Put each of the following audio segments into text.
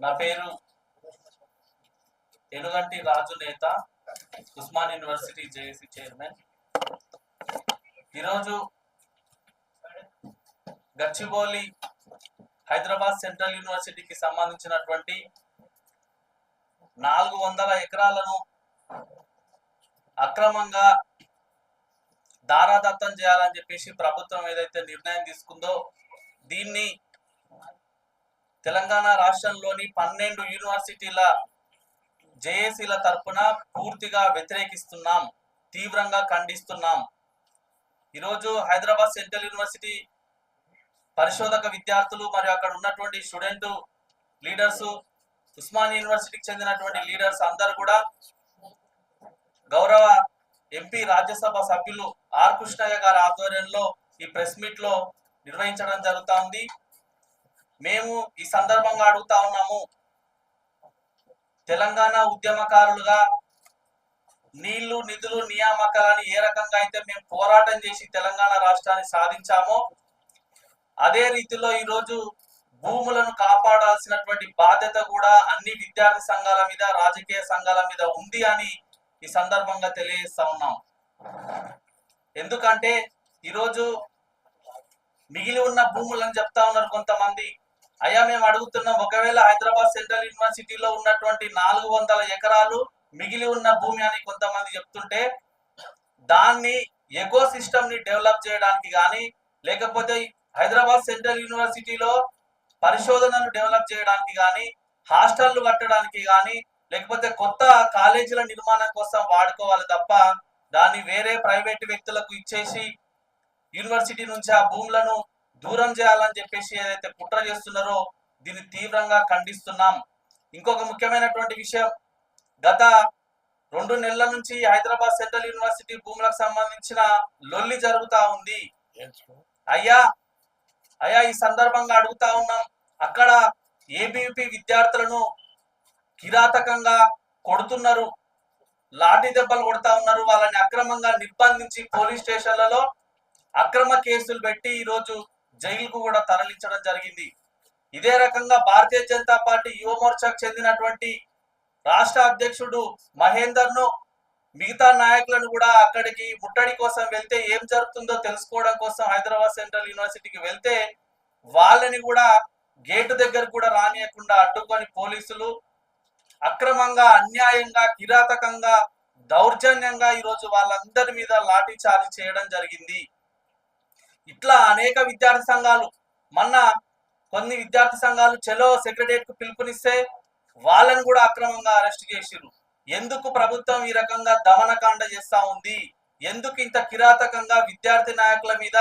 నా పేరు ఎలుగంటి రాజు నేత ఉస్మాన్ యూనివర్సిటీ జేఏసీ చైర్మన్. ఈరోజు గచ్చిబౌలి హైదరాబాద్ సెంట్రల్ యూనివర్సిటీకి సంబంధించినటువంటి నాలుగు వందల ఎకరాలను అక్రమంగా దారాదత్తం చేయాలని చెప్పేసి ప్రభుత్వం ఏదైతే నిర్ణయం తీసుకుందో దీన్ని తెలంగాణ రాష్ట్రంలోని పన్నెండు యూనివర్సిటీల జేఏసీల తరపున పూర్తిగా వ్యతిరేకిస్తున్నాం తీవ్రంగా ఖండిస్తున్నాం. ఈరోజు హైదరాబాద్ సెంట్రల్ యూనివర్సిటీ పరిశోధక విద్యార్థులు మరియు అక్కడ ఉన్నటువంటి స్టూడెంట్ లీడర్స్ ఉస్మాన్ యూనివర్సిటీకి చెందినటువంటి లీడర్స్ అందరు కూడా గౌరవ ఎంపీ రాజ్యసభ సభ్యులు ఆర్ కృష్ణయ్య గారి ఆధ్వర్యంలో ఈ ప్రెస్ మీట్లో నిర్వహించడం జరుగుతా ఉంది. మేము ఈ సందర్భంగా అడుగుతా ఉన్నాము. తెలంగాణ ఉద్యమకారులుగా నీళ్ళు నిధులు నియామకాలని ఏ రకంగా అయితే మేము పోరాటం చేసి తెలంగాణ రాష్ట్రాన్ని సాధించామో అదే రీతిలో ఈరోజు భూములను కాపాడాల్సినటువంటి బాధ్యత కూడా అన్ని విద్యార్థి సంఘాల మీద రాజకీయ సంఘాల మీద ఉంది అని ఈ సందర్భంగా తెలియజేస్తా ఉన్నాం. ఎందుకంటే ఈరోజు మిగిలి ఉన్న భూములను చెప్తా ఉన్నారు కొంతమంది. అయ్యా మేము అడుగుతున్నాం ఒకవేళ హైదరాబాద్ సెంట్రల్ యూనివర్సిటీలో ఉన్నటువంటి నాలుగు వందల ఎకరాలు మిగిలి ఉన్న భూమి అని కొంతమంది చెప్తుంటే దాన్ని ఎకో సిస్టమ్ని డెవలప్ చేయడానికి కానీ లేకపోతే హైదరాబాద్ సెంట్రల్ యూనివర్సిటీలో పరిశోధనలు డెవలప్ చేయడానికి కానీ హాస్టళ్ళు కట్టడానికి కానీ లేకపోతే కొత్త కాలేజీల నిర్మాణం కోసం వాడుకోవాలి తప్ప దాన్ని వేరే ప్రైవేట్ వ్యక్తులకు ఇచ్చేసి యూనివర్సిటీ నుంచి ఆ భూములను దూరం చేయాలని చెప్పేసి ఏదైతే కుట్ర చేస్తున్నారో దీన్ని తీవ్రంగా ఖండిస్తున్నాం. ఇంకొక ముఖ్యమైనటువంటి విషయం గత రెండు నెలల నుంచి హైదరాబాద్ సెంట్రల్ యూనివర్సిటీ భూములకు సంబంధించిన లొల్లి జరుగుతా ఉంది. అయ్యా అయ్యా ఈ సందర్భంగా అడుగుతా ఉన్నాం. అక్కడ ఏబీపీ విద్యార్థులను కిరాతకంగా కొడుతున్నారు. లాఠీ దెబ్బలు కొడతా ఉన్నారు. వాళ్ళని అక్రమంగా నిర్బంధించి పోలీస్ స్టేషన్లలో అక్రమ కేసులు పెట్టి ఈరోజు జైలుకు కూడా తరలించడం జరిగింది. ఇదే రకంగా భారతీయ జనతా పార్టీ యువ మోర్చాకు చెందినటువంటి రాష్ట్ర అధ్యక్షుడు మహేందర్ను మిగతా నాయకులను కూడా అక్కడికి ముట్టడి కోసం వెళ్తే ఏం జరుగుతుందో తెలుసుకోవడం కోసం హైదరాబాద్ సెంట్రల్ యూనివర్సిటీకి వెళ్తే వాళ్ళని కూడా గేటు దగ్గర కూడా రానియకుండా అడ్డుకొని పోలీసులు అక్రమంగా అన్యాయంగా కిరాతకంగా దౌర్జన్యంగా ఈరోజు వాళ్ళందరి మీద లాఠీ చార్జ్ చేయడం జరిగింది. ఇట్లా అనేక విద్యార్థి సంఘాలు మొన్న కొన్ని విద్యార్థి సంఘాలు చెలో సెక్రటరియట్కు పిలుపునిస్తే వాళ్ళని కూడా అక్రమంగా అరెస్ట్ చేసిరు ఎందుకు ప్రభుత్వం ఈ రకంగా దమనకాండ చేస్తా ఉంది? ఎందుకు ఇంత కిరాతకంగా విద్యార్థి నాయకుల మీద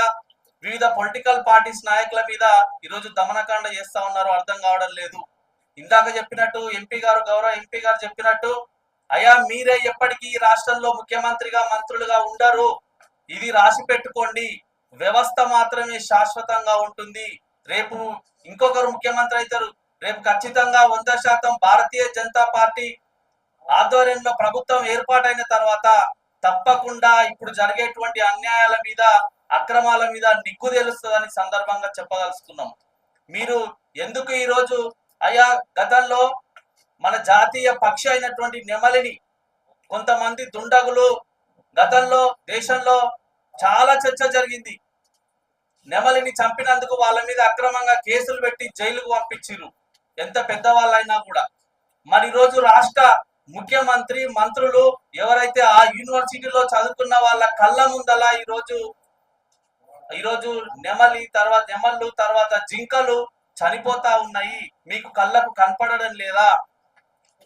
వివిధ పొలిటికల్ పార్టీస్ నాయకుల మీద ఈరోజు దమనకాండ చేస్తా ఉన్నారు అర్థం కావడం లేదు. ఇందాక చెప్పినట్టు ఎంపీ గారు గౌరవ ఎంపీ గారు చెప్పినట్టు అయ్యా మీరే ఎప్పటికీ ఈ రాష్ట్రంలో ముఖ్యమంత్రిగా మంత్రులుగా ఉండరు. ఇది రాసి పెట్టుకోండి. వ్యవస్థ మాత్రమే శాశ్వతంగా ఉంటుంది. రేపు ఇంకొకరు ముఖ్యమంత్రి అవుతారు. రేపు ఖచ్చితంగా వంద శాతం భారతీయ జనతా పార్టీ ఆధ్వర్యంలో ప్రభుత్వం ఏర్పాటైన తర్వాత తప్పకుండా ఇప్పుడు జరిగేటువంటి అన్యాయాల మీద అక్రమాల మీద నిగ్గు తెలుస్తుందని సందర్భంగా చెప్పదలుచుకున్నాం. మీరు ఎందుకు ఈరోజు అయా గతంలో మన జాతీయ పక్షి అయినటువంటి నెమలిని కొంతమంది దుండగులు గతంలో దేశంలో చాలా చర్చ జరిగింది. నెమలిని చంపినందుకు వాళ్ళ మీద అక్రమంగా కేసులు పెట్టి జైలుకు పంపించారు ఎంత పెద్దవాళ్ళైనా కూడా. మరి రోజు రాష్ట్ర ముఖ్యమంత్రి మంత్రులు ఎవరైతే ఆ యూనివర్సిటీలో చదువుకున్న వాళ్ళ కళ్ళ ముందలా ఈరోజు ఈరోజు నెమలి తర్వాత నెమళ్ళు తర్వాత జింకలు చనిపోతా ఉన్నాయి. మీకు కళ్ళకు కనపడడం లేదా?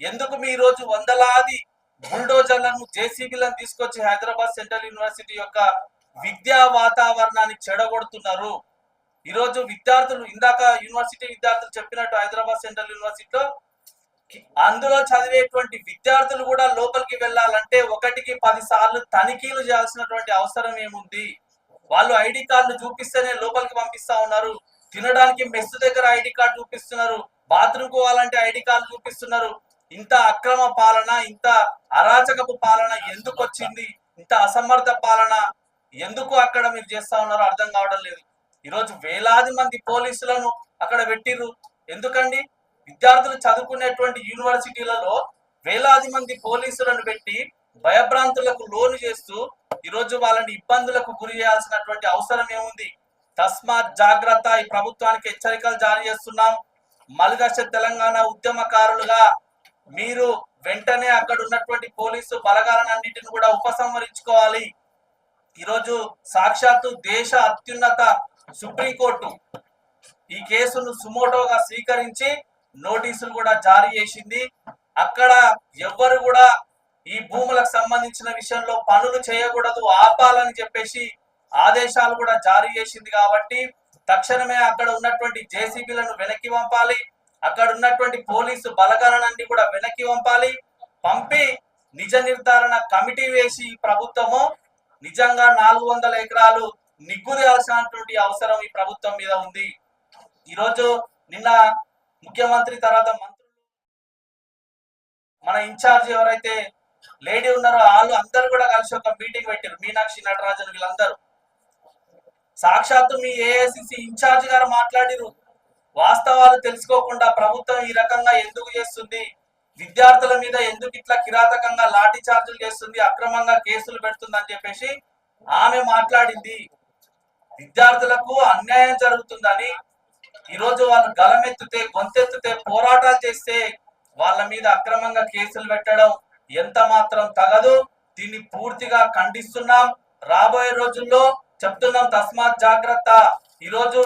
ఎందుకు మీ రోజు వందలాది బుల్డోజర్లను జేసీబీలను తీసుకొచ్చి హైదరాబాద్ సెంట్రల్ యూనివర్సిటీ యొక్క విద్యా వాతావరణాన్ని చెడగొడుతున్నారు. ఈరోజు విద్యార్థులు ఇందాక యూనివర్సిటీ విద్యార్థులు చెప్పినట్టు హైదరాబాద్ సెంట్రల్ యూనివర్సిటీలో అందులో చదివేటువంటి విద్యార్థులు కూడా లోపలికి వెళ్ళాలంటే ఒకటికి పది సార్లు తనిఖీలు చేయాల్సినటువంటి అవసరం ఏముంది? వాళ్ళు ఐడి కార్డులు చూపిస్తేనే లోపలికి పంపిస్తా ఉన్నారు. తినడానికి మెస్ దగ్గర ఐడి కార్డు చూపిస్తున్నారు. బాత్రూమ్ పోవాలంటే ఐడి కార్డు చూపిస్తున్నారు. ఇంత అక్రమ పాలన ఇంత అరాచకపు పాలన ఎందుకు వచ్చింది ఇంత అసమర్థ పాలన ఎందుకు అక్కడ మీరు చేస్తా ఉన్నారో అర్థం కావడం లేదు. ఈరోజు వేలాది మంది పోలీసులను అక్కడ పెట్టిర్రు. ఎందుకండి? విద్యార్థులు చదువుకునేటువంటి యూనివర్సిటీలలో వేలాది మంది పోలీసులను పెట్టి భయభ్రాంతులకు లోను చేస్తూ ఈరోజు వాళ్ళని ఇబ్బందులకు గురి చేయాల్సినటువంటి అవసరం ఏముంది? తస్మాత్ జాగ్రత్త ఈ ప్రభుత్వానికి హెచ్చరికలు జారీ చేస్తున్నాం. మలిదశ తెలంగాణ ఉద్యమకారులుగా మీరు వెంటనే అక్కడ ఉన్నటువంటి పోలీసు బలగాలన్నింటిని కూడా ఉపసంహరించుకోవాలి. ఈరోజు సాక్షాత్తు దేశ అత్యున్నత సుప్రీంకోర్టు ఈ కేసును సుమోటోగా స్వీకరించి నోటీసులు కూడా జారీ చేసింది. అక్కడ ఎవ్వరు కూడా ఈ భూములకు సంబంధించిన విషయంలో పనులు చేయకూడదు ఆపాలని చెప్పేసి ఆదేశాలు కూడా జారీ చేసింది కాబట్టి తక్షణమే అక్కడ ఉన్నటువంటి జేసీబీలను వెనక్కి పంపాలి. అక్కడ ఉన్నటువంటి పోలీసు బలగాలను కూడా వెనక్కి పంపాలి. పంపి నిజ నిర్ధారణ కమిటీ వేసి ప్రభుత్వము నిజంగా నాలుగు వందల ఎకరాలు నిగ్గుదేయాల్సినటువంటి అవసరం ఈ ప్రభుత్వం మీద ఉంది. ఈరోజు నిన్న ముఖ్యమంత్రి తర్వాత మంత్రులు మన ఇన్ఛార్జ్ ఎవరైతే లేడీ ఉన్నారో వాళ్ళు అందరు కూడా కలిసి ఒక మీటింగ్ పెట్టారు మీనాక్షి నటరాజన్ వీళ్ళందరూ. సాక్షాత్తు మీ ఏఐసిసి ఇన్ఛార్జ్ గారు మాట్లాడిరు వాస్తవాలు తెలుసుకోకుండా ప్రభుత్వం ఈ రకంగా ఎందుకు చేస్తుంది? విద్యార్థుల మీద ఎందుకు ఇట్లా కిరాతకంగా లాఠీ చార్జీలు చేస్తుంది అక్రమంగా కేసులు పెడుతుంది అని చెప్పేసి ఆమె మాట్లాడింది. విద్యార్థులకు అన్యాయం జరుగుతుందని ఈరోజు వాళ్ళు గలమెత్తితే గొంతెత్తితే పోరాటాలు చేస్తే వాళ్ళ మీద అక్రమంగా కేసులు పెట్టడం ఎంత మాత్రం తగదు. దీన్ని పూర్తిగా ఖండిస్తున్నాం. రాబోయే రోజుల్లో చెప్తున్నాం తస్మాత్ జాగ్రత్త. ఈరోజు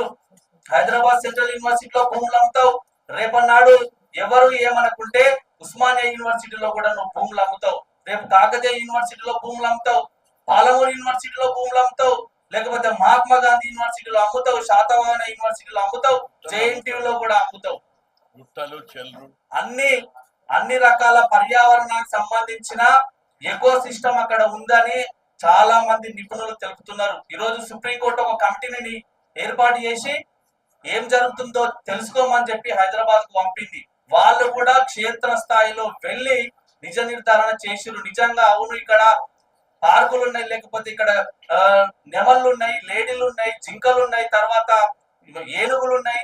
హైదరాబాద్ సెంట్రల్ యూనివర్సిటీలో భూములు అమ్ముతావు రేపన్నాడు. ఎవరు ఏమనుకుంటే ఉస్మానియా యూనివర్సిటీలో కూడా నువ్వు భూములు అమ్ముతావు. రేపు కాకతీయ యూనివర్సిటీలో భూములు అమ్ముతావు. పాలమూరు యూనివర్సిటీలో భూములు అమ్ముతావు. లేకపోతే మహాత్మా గాంధీ యూనివర్సిటీలో అమ్ముతావు. శాతవాహన యూనివర్సిటీలో అమ్ముతావు. జేఎన్టీయూలో కూడా అమ్ముతావు. అన్ని అన్ని రకాల పర్యావరణానికి సంబంధించిన ఎకో సిస్టమ్ అక్కడ ఉందని చాలా మంది నిపుణులు తెలుపుతున్నారు. ఈ రోజు సుప్రీంకోర్టు ఒక కమిటీని ఏర్పాటు చేసి ఏం జరుగుతుందో తెలుసుకోమని చెప్పి హైదరాబాద్కు పంపింది. వాళ్ళు కూడా క్షేత్ర స్థాయిలో వెళ్ళి నిజ నిర్ధారణ చేసిరు నిజంగా అవును ఇక్కడ పార్కులు ఉన్నాయి లేకపోతే ఇక్కడ ఆ, నెమళ్ళు ఉన్నాయి లేడీలు ఉన్నాయి జింకలు ఉన్నాయి తర్వాత ఏనుగులు ఉన్నాయి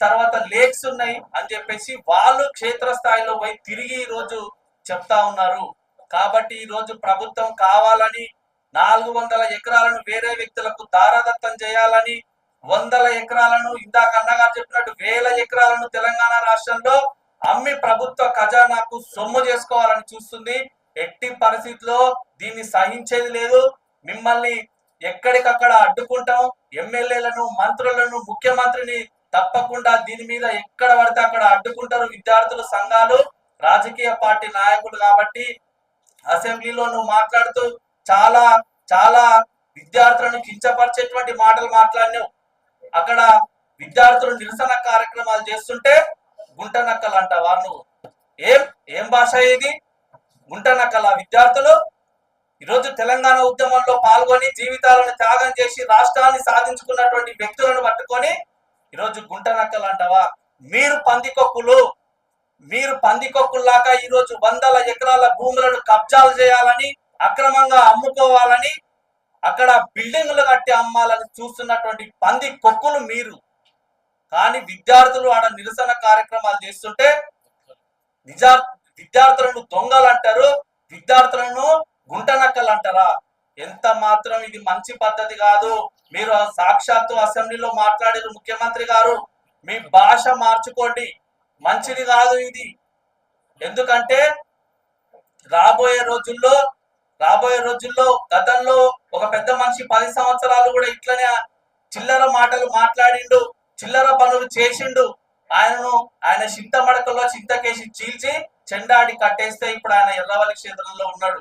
తర్వాత లేక్స్ ఉన్నాయి అని చెప్పేసి వాళ్ళు క్షేత్ర స్థాయిలో పోయి తిరిగి ఈ రోజు చెప్తా ఉన్నారు. కాబట్టి ఈ రోజు ప్రభుత్వం కావాలని నాలుగు వందల ఎకరాలను వేరే వ్యక్తులకు దారాదత్తం చేయాలని వందల ఎకరాలను ఇందాక అన్నగారు చెప్పినట్టు వేల ఎకరాలను తెలంగాణ రాష్ట్రంలో అమ్మి ప్రభుత్వ ఖజానాకు సొమ్ము చేసుకోవాలని చూస్తుంది. ఎట్టి పరిస్థితిలో దీన్ని సహించేది లేదు. మిమ్మల్ని ఎక్కడికక్కడ అడ్డుకుంటాం. ఎమ్మెల్యేలను మంత్రులను ముఖ్యమంత్రిని తప్పకుండా దీని మీద ఎక్కడ పడితే అక్కడ అడ్డుకుంటారు విద్యార్థుల సంఘాలు. రాజకీయ పార్టీ నాయకులు కాబట్టి అసెంబ్లీలో నువ్వు మాట్లాడుతూ చాలా చాలా విద్యార్థులను కించపరిచేటువంటి మాటలు మాట్లాడినావు. అక్కడ విద్యార్థులు నిరసన కార్యక్రమాలు చేస్తుంటే గుంట నక్కలు అంటావా నువ్వు? ఏం ఏం భాష ఇది? గుంట నక్కల? విద్యార్థులు ఈరోజు తెలంగాణ ఉద్యమంలో పాల్గొని జీవితాలను త్యాగం చేసి రాష్ట్రాన్ని సాధించుకున్నటువంటి వ్యక్తులను పట్టుకొని ఈరోజు గుంట నక్కలు అంటావా? మీరు పందికొక్కులు మీరు పందికొక్కుల్లాగా ఈరోజు వందల ఎకరాల భూములను కబ్జాలు చేయాలని అక్రమంగా అమ్ముకోవాలని అక్కడ బిల్డింగ్లు కట్టి అమ్మాలని చూస్తున్నటువంటి పంది కొక్కులు మీరు. కానీ విద్యార్థులు ఆడ నిరసన కార్యక్రమాలు చేస్తుంటే నిజా విద్యార్థులను దొంగలు అంటారు విద్యార్థులను గుంటనక్కలు అంటారా ఎంత మాత్రం ఇది మంచి పద్ధతి కాదు. మీరు సాక్షాత్తు అసెంబ్లీలో మాట్లాడారు ముఖ్యమంత్రి గారు. మీ భాష మార్చుకోండి. మంచిది కాదు ఇది. ఎందుకంటే రాబోయే రోజుల్లో రాబోయే రోజుల్లో గతంలో ఒక పెద్ద మనిషి పది సంవత్సరాలు కూడా ఇట్లనే చిల్లర మాటలు మాట్లాడిండు చిల్లర పనులు చేసిండు. ఆయనను ఆయన చింతమడకలో చింతకేసి చీల్చి చెండాడి కట్టేస్తే ఇప్పుడు ఆయన ఎర్రవల్లి క్షేత్రంలో ఉన్నాడు.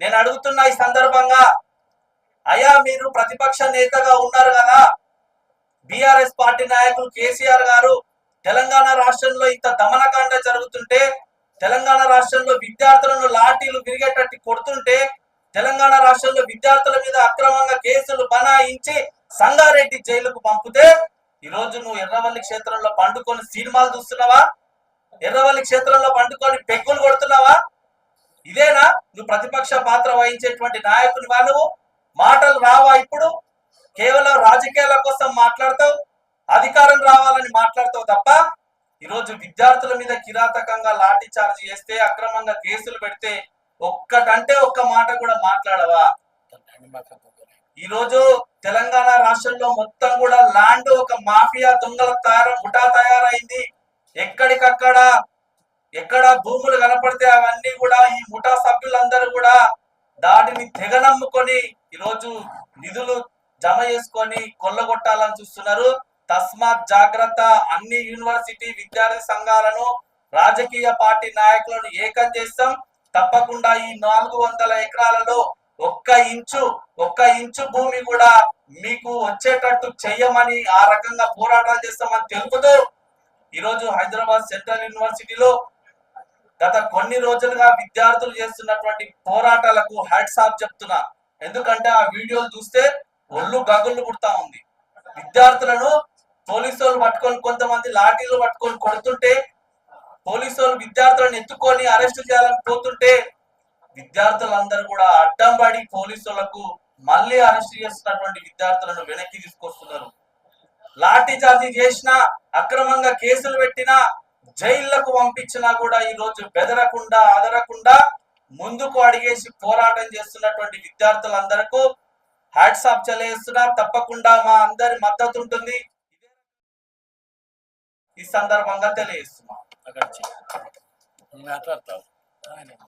నేను అడుగుతున్నా ఈ సందర్భంగా అయా మీరు ప్రతిపక్ష నేతగా ఉన్నారు కదా. బీఆర్ఎస్ పార్టీ నాయకులు కేసీఆర్ గారు తెలంగాణ రాష్ట్రంలో ఇంత దమనకాండ జరుగుతుంటే తెలంగాణ రాష్ట్రంలో విద్యార్థులను లాఠీలు విరిగేటట్టు కొడుతుంటే తెలంగాణ రాష్ట్రంలో విద్యార్థుల మీద అక్రమంగా కేసులు బనాయించి సంగారెడ్డి జైలుకు పంపితే ఈ రోజు నువ్వు ఎర్రవల్లి క్షేత్రంలో పండుకొని సినిమాలు చూస్తున్నావా? ఎర్రవల్లి క్షేత్రంలో పండుకొని పెగ్గులు కొడుతున్నావా? ఇదేనా? నువ్వు ప్రతిపక్ష పాత్ర వహించేటువంటి నాయకునివా నువ్వు? మాటలు రావా ఇప్పుడు? కేవలం రాజకీయాల కోసం మాట్లాడతావు? అధికారం రావాలని మాట్లాడతావు తప్ప ఈరోజు విద్యార్థుల మీద కిరాతకంగా లాఠీ చార్జ్ చేస్తే అక్రమంగా కేసులు పెడితే ఒక్కటంటే ఒక్క మాట కూడా మాట్లాడవా? ఈ రోజు తెలంగాణ రాష్ట్రంలో మొత్తం కూడా ల్యాండ్ ఒక మాఫియా దొంగల తయారు ముఠా తయారైంది. ఎక్కడికక్కడ ఎక్కడ భూములు కనపడితే అవన్నీ కూడా ఈ ముఠా సభ్యులందరూ కూడా దాటిని తెగనమ్ముకొని ఈరోజు నిధులు జమ చేసుకొని కొల్లగొట్టాలని చూస్తున్నారు. తస్మాత్ జాగ్రత్త అన్ని యూనివర్సిటీ విద్యార్థి సంఘాలను రాజకీయ పార్టీ నాయకులను ఏకం చేస్తాం. తప్పకుండా ఈ నాలుగు వందల ఎకరాలలో ఒక్క ఇంచు ఒక్క ఇంచు భూమి కూడా మీకు వచ్చేటట్టు చెయ్యమని ఆ రకంగా పోరాటాలు చేస్తామని తెలుపుతూ ఈరోజు హైదరాబాద్ సెంట్రల్ యూనివర్సిటీలో గత కొన్ని రోజులుగా విద్యార్థులు చేస్తున్నటువంటి పోరాటాలకు హ్యాట్స్ ఆఫ్ చెప్తున్నా. ఎందుకంటే ఆ వీడియోలు చూస్తే ఒళ్ళు గగుళ్ళు పుడతా ఉంది. విద్యార్థులను పోలీసు వాళ్ళు పట్టుకొని కొంతమంది లాఠీలు పట్టుకొని కొడుతుంటే పోలీసు వాళ్ళు విద్యార్థులను ఎత్తుకొని అరెస్ట్ చేయాలని పోతుంటే విద్యార్థులందరూ కూడా అడ్డం పడి పోలీసులకు మళ్ళీ అరెస్ట్ చేస్తున్నటువంటి విద్యార్థులను వెనక్కి తీసుకొస్తున్నారు. లాఠీ చార్జీ చేసినా అక్రమంగా కేసులు పెట్టినా జైళ్ళకు పంపించినా కూడా ఈ రోజు బెదరకుండా అదరకుండా ముందుకు అడిగేసి పోరాటం చేస్తున్నటువంటి విద్యార్థులందరకు హ్యాట్సాప్ ఆఫ్ తప్పకుండా మా అందరి మద్దతు ఉంటుంది. ఈ సందర్భంగా తెలియజేస్తున్నాం. అక్కడ మాట్లాడతావు?